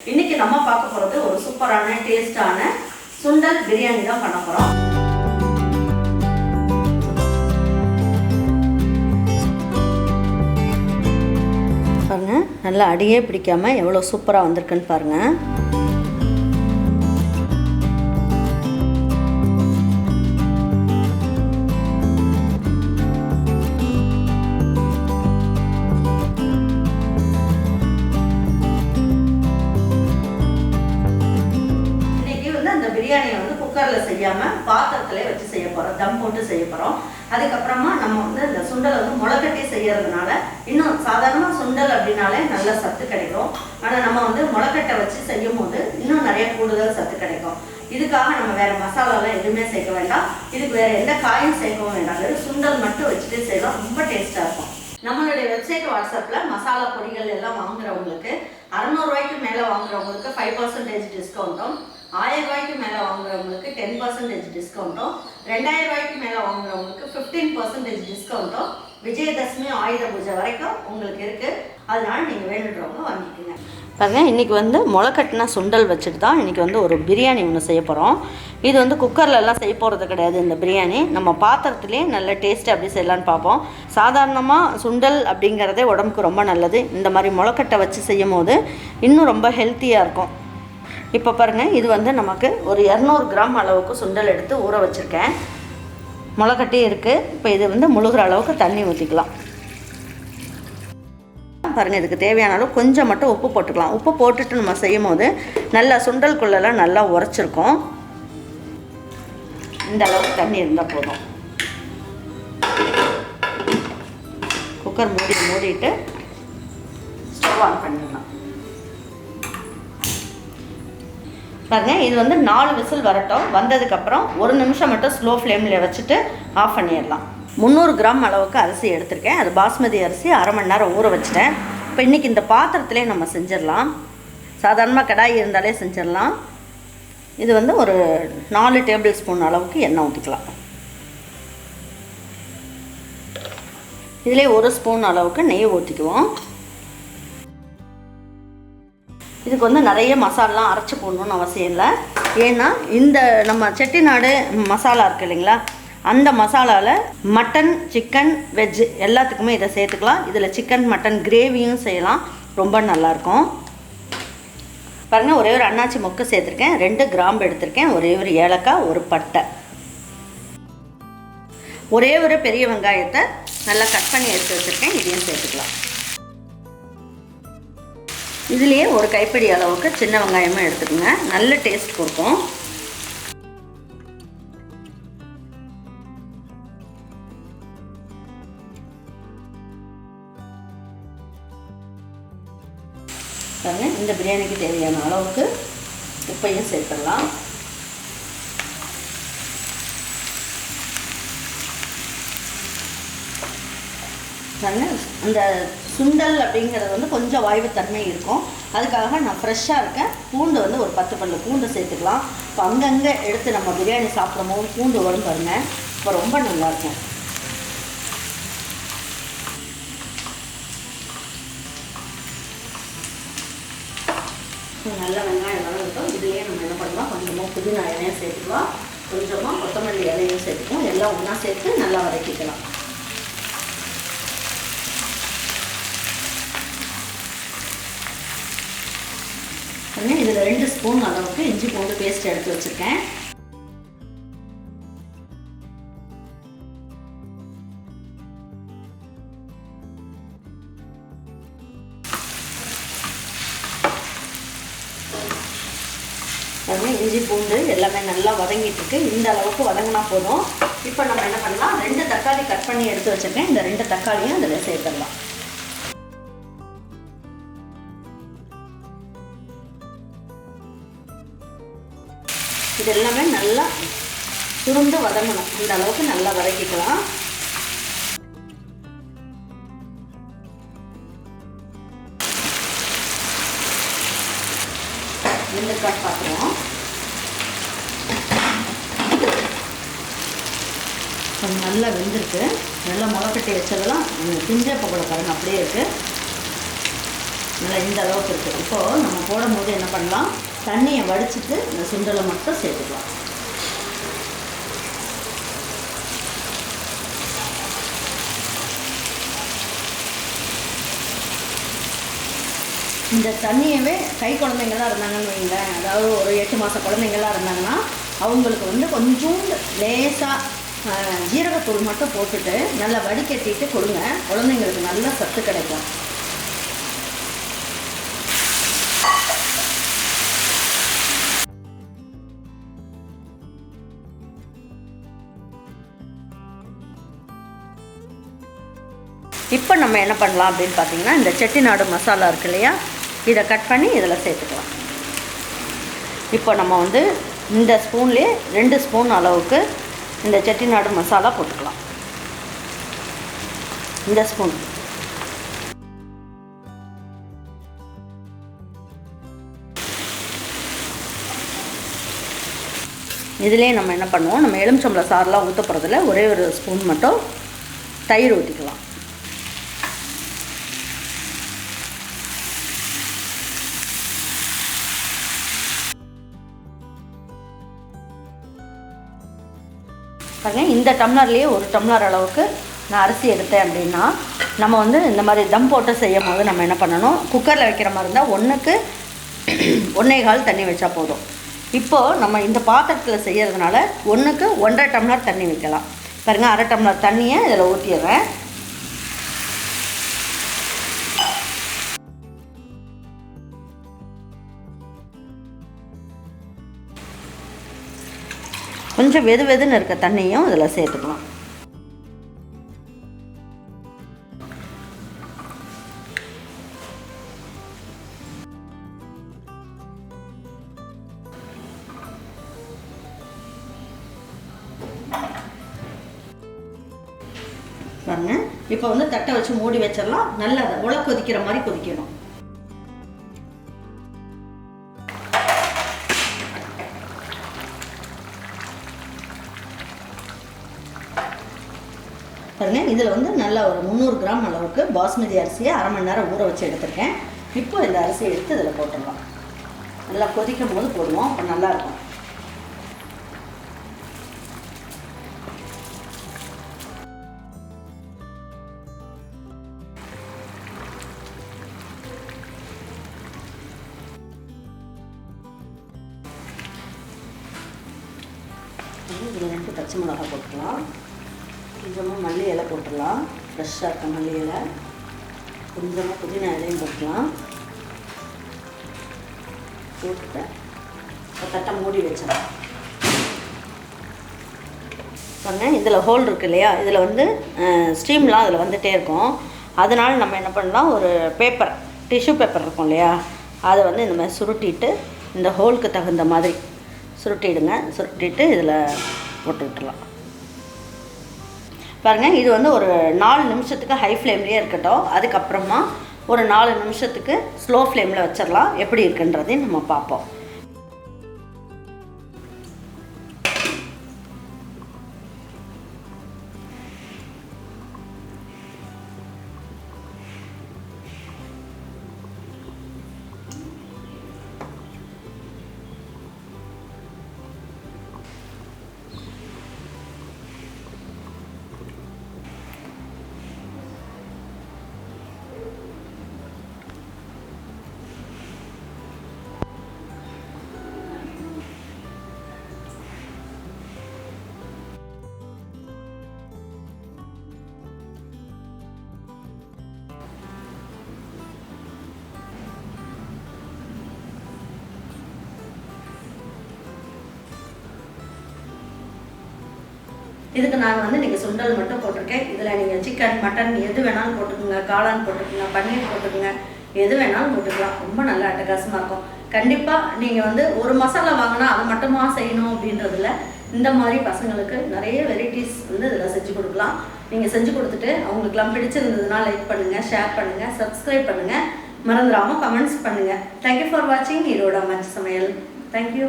இன்னைக்கு நம்ம பார்க்க போகிறது ஒரு சூப்பரான டேஸ்டான சுண்டல் பிரியாணி தான் பண்ண போகிறோம் பாருங்க நல்லா அடியே பிடிக்காம எவ்வளோ சூப்பராக வந்திருக்குன்னு பாருங்க. வந்து செய்ய போகிறோம் அதுக்கப்புறமா நம்ம வந்து இந்த சுண்டலை வந்து முளைக்கட்டி செய்யறதுனால இன்னும் சாதாரணமாக சுண்டல் அப்படின்னாலே நல்ல சத்து கிடைக்கும். ஆனால் நம்ம வந்து முளைக்கட்டை வச்சு செய்யும் போது இன்னும் நிறைய கூடுதல் சத்து கிடைக்கும். இதுக்காக நம்ம வேற மசாலாலாம் எதுவுமே சேர்க்க வேண்டாம். இதுக்கு வேற எந்த காயும் சேர்க்கவும் வேண்டாம். வெறும் சுண்டல் மட்டும் வச்சுட்டு செய்யலாம். ரொம்ப டேஸ்ட்டாக இருக்கும். நம்மளுடைய வெப்சைட் வாட்ஸ்அப்பில் மசாலா பொடிகள் எல்லாம் வாங்குறவங்களுக்கு அறநூறுவாய்க்கு மேலே வாங்குறவங்களுக்கு ஃபைவ் பர்சன்டேஜ் டிஸ்கவுண்ட்டும் ஆயிரம் ரூபாய்க்கு மேலே வாங்குறவங்களுக்கு டென் பர்சன்டேஜ் டிஸ்கவுண்ட்டும் ரெண்டாயிரம் ரூபாய்க்கு மேலே வாங்குறவங்களுக்கு ஃபிஃப்டீன் பர்சன்டேஜ் டிஸ்கவுண்ட்டும் விஜயதசமி ஆயுத பூஜை வரைக்கும் உங்களுக்கு இருக்குது அதனால நீங்கள் வேணுன்றவங்க வாங்கிக்கோங்க. பாருங்க இன்றைக்கி வந்து முளைக்கட்டின சுண்டல் வச்சுட்டு தான் இன்றைக்கி வந்து ஒரு பிரியாணி ஒன்று செய்ய போகிறோம் இது வந்து குக்கர்லலாம் செய்ய போகிறது கிடையாது இந்த பிரியாணி. நம்ம பாத்திரத்துலேயே நல்ல டேஸ்ட்டு அப்படி செய்யலான்னு பார்ப்போம். சாதாரணமாக சுண்டல் அப்படிங்கிறதே உடம்புக்கு ரொம்ப நல்லது. இந்த மாதிரி முளைக்கட்டை வச்சு செய்யும் போது இன்னும் ரொம்ப ஹெல்த்தியாக இருக்கும். இப்போ பாருங்கள் இது வந்து நமக்கு ஒரு இரநூறு கிராம் அளவுக்கு சுண்டல் எடுத்து ஊற வச்சுருக்கேன். முளைக்கட்டி இருக்குது இப்போ இது வந்து முழுகிற அளவுக்கு தண்ணி ஊற்றிக்கலாம் பாருங்கள் இதுக்கு தேவையான அளவு கொஞ்சம் மட்டும் உப்பு போட்டுக்கலாம். உப்பு போட்டுட்டு நம்ம செய்யும் போது நல்லா சுண்டல்குள்ளெல்லாம் நல்லா உரைச்சிருக்கோம். இந்த அளவுக்கு தண்ணி இருந்தால் போதும். குக்கர் மூடி மூடிட்டு ஸ்டவ் ஆன் பண்ணிடலாம். பாருங்க இது வந்து நாலு விசில் வரட்டும். வந்ததுக்கப்புறம் ஒரு நிமிஷம் மட்டும் ஸ்லோ ஃப்ளேமில் வச்சுட்டு ஆஃப் பண்ணிடலாம். முந்நூறு கிராம் அளவுக்கு அரிசி எடுத்திருக்கேன். அது பாஸ்மதி அரிசி அரை மணி நேரம் ஊற வச்சிட்டேன். இப்போ இன்றைக்கி இந்த பாத்திரத்திலே நம்ம செஞ்சிடலாம். சாதாரணமாக கடாய் இருந்தாலே செஞ்சிடலாம். இது வந்து ஒரு நாலு டேபிள் ஸ்பூன் அளவுக்கு எண்ணெய் ஊற்றிக்கலாம் இதிலே ஒரு ஸ்பூன் அளவுக்கு நெய் ஊற்றிக்குவோம் இதுக்கு வந்து நிறைய மசாலாம் அரைச்சி போடணும்னு அவசியம் இல்லை. ஏன்னா இந்த நம்ம செட்டிநாடு மசாலா இருக்கு இல்லைங்களா? அந்த மசாலாவில் மட்டன் சிக்கன் வெஜ் எல்லாத்துக்குமே இதை சேர்த்துக்கலாம். இதில் சிக்கன் மட்டன் கிரேவியும் செய்யலாம். ரொம்ப நல்லாயிருக்கும். பாருங்கள் ஒரே ஒரு அண்ணாச்சி மொக்கு சேர்த்துருக்கேன். ரெண்டு கிராம்பு எடுத்திருக்கேன். ஒரே ஒரு ஏலக்காய் ஒரு பட்டை. ஒரே ஒரு பெரிய வெங்காயத்தை நல்லா கட் பண்ணி எடுத்து வச்சுருக்கேன். இதையும் சேர்த்துக்கலாம். இதுலேயே ஒரு கைப்பிடி அளவுக்கு சின்ன வெங்காயமும் எடுத்துக்கோங்க. நல்ல டேஸ்ட் கொடுக்கும். பாருங்க இந்த பிரியாணிக்கு தேவையான அளவுக்கு உப்பையும் சேர்த்துடலாம். பாருங்க அந்த சுண்டல் அப்படிங்கிறது வந்து கொஞ்சம் வாய்வு தன்மை இருக்கும். அதுக்காக நான் ஃப்ரெஷ்ஷாக இருக்கேன். பூண்டு வந்து ஒரு பத்து பல்லு பூண்டு சேர்த்துக்கலாம். இப்போ அங்கங்கே எடுத்து நம்ம பிரியாணி சாப்பிடும் போது பூண்டு வரும் பாருங்க. இப்போ ரொம்ப நல்லாயிருக்கும். நல்ல வெங்காயம் நல்லா இருக்கும் இதுலேயே நம்ம என்ன பண்ணலாம்? கொஞ்சமாக புதினா இலையும் சேர்த்துக்கலாம். கொஞ்சமாக கொத்தமல்லி இலையும் சேர்த்துக்கலாம். எல்லாம் ஒன்றா சேர்த்து நல்லா வதக்கிக்கலாம். பாருங்க இதில் ரெண்டு ஸ்பூன் அளவுக்கு இஞ்சி பூண்டு பேஸ்ட் எடுத்து வச்சுருக்கேன். பாருங்க இஞ்சி பூண்டு எல்லாமே நல்லா வதங்கிட்டு இருக்கு. இந்த அளவுக்கு வதங்கினா போதும். இப்போ நம்ம என்ன பண்ணலாம்? ரெண்டு தக்காளி கட் பண்ணி எடுத்து வச்சிருக்கேன். இந்த ரெண்டு தக்காளியும் அதில் சேர்த்துடலாம். இதெல்லாமே நல்லா சுருண்டு வதங்கணும். இந்த அளவுக்கு நல்லா வதக்கிக்கலாம். வெந்துக்காட்டு பார்க்குறோம் கொஞ்சம் நல்லா வெந்திருக்கு. நல்லா முளைக்கட்டி வச்சதெல்லாம் பிஞ்சப்ப கூட பாருங்க அப்படியே இருக்குது நல்லா இந்த அளவுக்கு இருக்குது இப்போது நம்ம போடும்போது என்ன பண்ணலாம்? தண்ணியை வடிச்சிட்டு இந்த சுண்டலை மட்டும் சேர்த்துக்கலாம். இந்த தண்ணியவே கை குழந்தைங்களாம் இருந்தாங்கன்னு வைங்களேன் அதாவது ஒரு எட்டு மாத குழந்தைங்களாம் இருந்தாங்கன்னா அவங்களுக்கு வந்து கொஞ்சோண்டு லேசாக ஜீரகத்தூள் மட்டும் போட்டுட்டு நல்லா வடிகட்டிட்டு கொடுங்க. குழந்தைங்களுக்கு நல்ல சத்து கிடைக்கும். இப்போ நம்ம என்ன பண்ணலாம் அப்படின்னு பார்த்தீங்கன்னா இந்த செட்டிநாடு மசாலா இருக்கு இல்லையா? இதை கட் பண்ணி இதில் சேர்த்துக்கலாம். இப்போ நம்ம வந்து இந்த ஸ்பூன்லேயே ரெண்டு ஸ்பூன் அளவுக்கு இந்த செட்டிநாடு மசாலா போட்டுக்கலாம். இந்த ஸ்பூன். இதிலே நம்ம என்ன பண்ணுவோம்? நம்ம எலுமிச்சம்பளை சாரெலாம் ஊற்ற போகிறதுல ஒரே ஒரு ஸ்பூன் மட்டும் தயிர் ஊற்றிக்கலாம் பாருங்க இந்த டம்ளர்லேயே ஒரு டம்ளர் அளவுக்கு நான் அரிசி எடுத்தேன் அப்படின்னா நம்ம வந்து இந்த மாதிரி தம் போட்டு செய்யும் போது நம்ம என்ன பண்ணணும்? குக்கரில் வைக்கிற மாதிரி இருந்தால் ஒன்றுக்கு ஒன்றே கால் தண்ணி வச்சா போதும். இப்போது நம்ம இந்த பாத்திரத்தில் செய்கிறதுனால ஒன்றுக்கு ஒன்றரை டம்ளர் தண்ணி வைக்கலாம். பாருங்கள் அரை டம்ளர் தண்ணியை இதில் ஊற்றிடுறேன் கொஞ்சம் வெது வெதுன்னு இருக்க தண்ணியும் இதில் சேர்த்துக்கலாம். பாருங்க. இப்போ வந்து தட்டை வச்சு மூடி வச்சிடலாம். நல்லா அதை கொதிக்கிற மாதிரி கொதிக்கணும். பாருங்கள் இதில் வந்து நல்லா ஒரு முந்நூறு கிராம் அளவுக்கு பாஸ்மதி அரிசியை அரை மணி நேரம் ஊற வச்சு எடுத்திருக்கேன். இப்போ இந்த அரிசியை எடுத்து இதில் போட்டுடலாம். நல்லா கொதிக்கும் போது போடுவோம். அப்போ நல்லாயிருக்கும் இதில் ரெண்டு பச்சை மிளகா போட்டுக்கலாம். கொஞ்சமாக மல்லி இலை போட்டுடலாம். ஃப்ரெஷ்ஷாக இருக்க மல்லி இலை. கொஞ்சமாக புதினா இலையும் போட்டுக்கலாம். போட்டு தட்டை மூடி வச்சிடலாம். பாருங்க இதில் ஹோல் இருக்கு இல்லையா? இதில் வந்து ஸ்டீம்லாம் அதில் வந்துகிட்டே இருக்கும். அதனால் நம்ம என்ன பண்ணலாம்? ஒரு பேப்பர் டிஷ்யூ பேப்பர் இருக்கும் இல்லையா? அதை வந்து இந்த மாதிரி சுருட்டிட்டு இந்த ஹோலுக்கு தகுந்த மாதிரி சுருட்டிடுங்க. சுருட்டிட்டு இதில் போட்டு விட்டுலாம் பாருங்கள் இது வந்து ஒரு நாலு நிமிஷத்துக்கு ஹை ஃப்ளேம்லேயே இருக்கட்டும். அதுக்கப்புறமா ஒரு நாலு நிமிஷத்துக்கு ஸ்லோ ஃப்ளேமில் வச்சிடலாம் எப்படி இருக்குன்றதையும் நம்ம பார்ப்போம். இதுக்கு நான் வந்து நீங்கள் சுண்டல் மட்டும் போட்டிருக்கேன். இதில் நீங்கள் சிக்கன் மட்டன் எது வேணாலும் போட்டுக்கோங்க. காளான் போட்டுக்கோங்க பன்னீர் போட்டுக்கோங்க. எது வேணாலும் போட்டுக்கலாம். ரொம்ப நல்லா அட்டகாசமாக இருக்கும். கண்டிப்பாக நீங்கள் வந்து ஒரு மசாலா வாங்கினா அதை மட்டுமா செய்யணும் அப்படின்றதுல இந்த மாதிரி பசங்களுக்கு நிறைய வெரைட்டிஸ் வந்து இதில் செஞ்சு கொடுக்கலாம். நீங்கள் செஞ்சு கொடுத்துட்டு அவங்களுக்குலாம் பிடிச்சிருந்ததுன்னா லைக் பண்ணுங்கள் ஷேர் பண்ணுங்கள் சப்ஸ்கிரைப் பண்ணுங்கள் மறந்துடாமல் கமெண்ட்ஸ் பண்ணுங்கள் தேங்க்யூ ஃபார் வாட்சிங் ஈரோட மஞ்ச சமையல். தேங்க்யூ